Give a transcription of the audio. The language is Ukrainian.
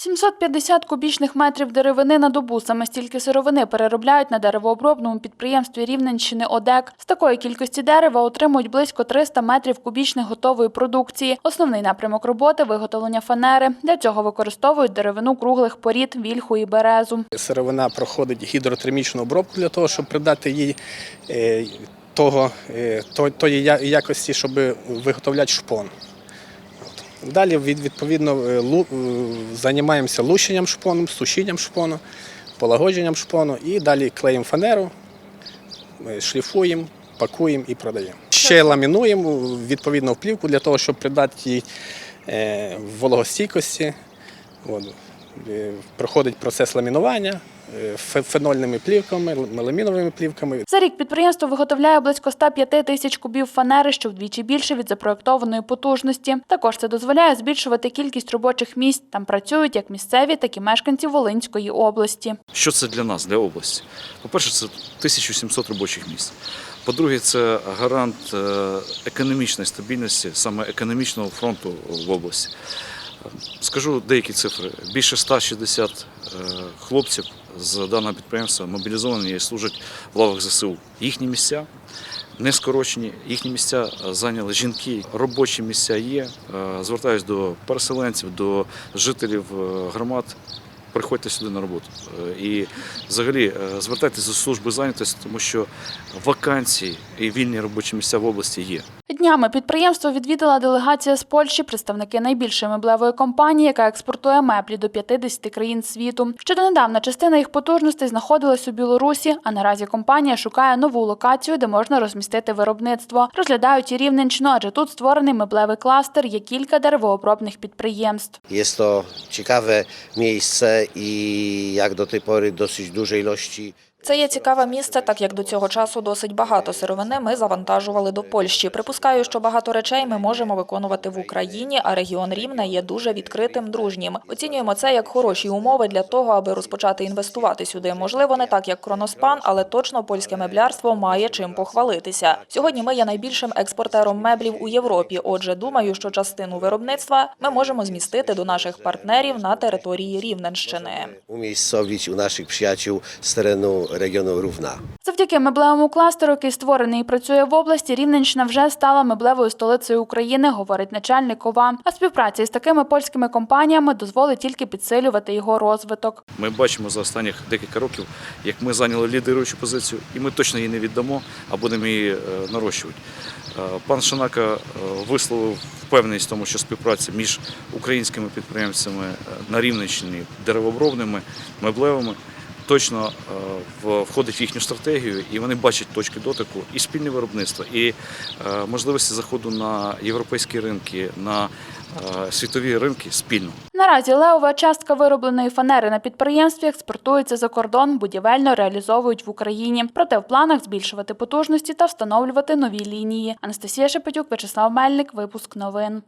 750 кубічних метрів деревини на добу. Саме стільки сировини переробляють на деревообробному підприємстві Рівненщини ОДЕК. З такої кількості дерева отримують близько 300 метрів кубічних готової продукції. Основний напрямок роботи – виготовлення фанери. Для цього використовують деревину круглих порід, вільху і березу. Сировина проходить гідротермічну обробку для того, щоб придати їй е, того, е, тої якості, щоб виготовляти шпон. Далі відповідно е, е, займаємося лущенням шпону, сушінням шпону, полагодженням шпону і далі клеїмо фанеру, е, шліфуємо, пакуємо і продаємо. Ще ламінуємо відповідно в плівку для того, щоб придати їй е, вологостійкості. Е, Проходить процес ламінування е, фенольними плівками, меламіновими плівками. За рік підприємство виготовляє близько 105 тисяч кубів фанери, що вдвічі більше від запроєктованої потужності. Також це дозволяє збільшувати кількість робочих місць. Там працюють як місцеві, так і мешканці Волинської області. Що це для нас, для області? По-перше, це 1700 робочих місць. По-друге, це гарант е, економічної стабільності, саме економічного фронту в області. Скажу деякі цифри. Більше 160 е, хлопців з даного підприємства мобілізовані і служать в лавах ЗСУ. Їхні місця не скорочені, їхні місця е, зайняли жінки, робочі місця є. Е, Звертаюсь до переселенців, до жителів громад. Приходьте сюди на роботу. І взагалі звертайтеся до служби зайнятості, тому що вакансії і вільні робочі місця в області є. Днями підприємство відвідала делегація з Польщі, представники найбільшої меблевої компанії, яка експортує меблі до 50 країн світу. Ще донедавна частина їх потужностей знаходилась у Білорусі, а наразі компанія шукає нову локацію, де можна розмістити виробництво. Розглядають і Рівненщину, адже тут створений меблевий кластер, є кілька деревообробних підприємств. To ciekawe miejsce i jak do tej pory dosyć duże ilości Це є цікаве місце, так як до цього часу досить багато сировини ми завантажували до Польщі. Припускаю, що багато речей ми можемо виконувати в Україні, а регіон Рівне є дуже відкритим, дружнім. Оцінюємо це як хороші умови для того, аби розпочати інвестувати сюди. Можливо, не так як Кроноспан, але точно польське меблярство має чим похвалитися. Сьогодні ми є найбільшим експортером меблів у Європі. Отже, думаю, що частину виробництва ми можемо змістити до наших партнерів на території Рівненщини. umiejscowić u naszych przyjaciół z terenu regionu Równa. Завдяки меблевому кластеру, який створений і працює в області, Рівненщина вже стала меблевою столицею України, говорить начальник ОВА. А співпраця із такими польськими компаніями дозволить тільки підсилювати його розвиток. Ми бачимо за останніх декілька років, як ми зайняли лідируючу позицію, і ми точно її не віддамо, а будемо її е, нарощувати. Е, Пан Шанака е, висловив впевненість в тому, що співпраця між українськими підприємцями на Рівненщині, деревообробними, меблевими, точно е, входить в їхню стратегію, і вони бачать точки дотику і спільне виробництво, і е, можливості заходу на європейські ринки, на е, світові ринки спільно. Наразі левова частка виробленої фанери на підприємстві експортується за кордон, будівельно реалізовують в Україні. Проте в планах збільшувати потужності та встановлювати нові лінії. Анастасія Шепетюк, Вячеслав Мельник, випуск новин.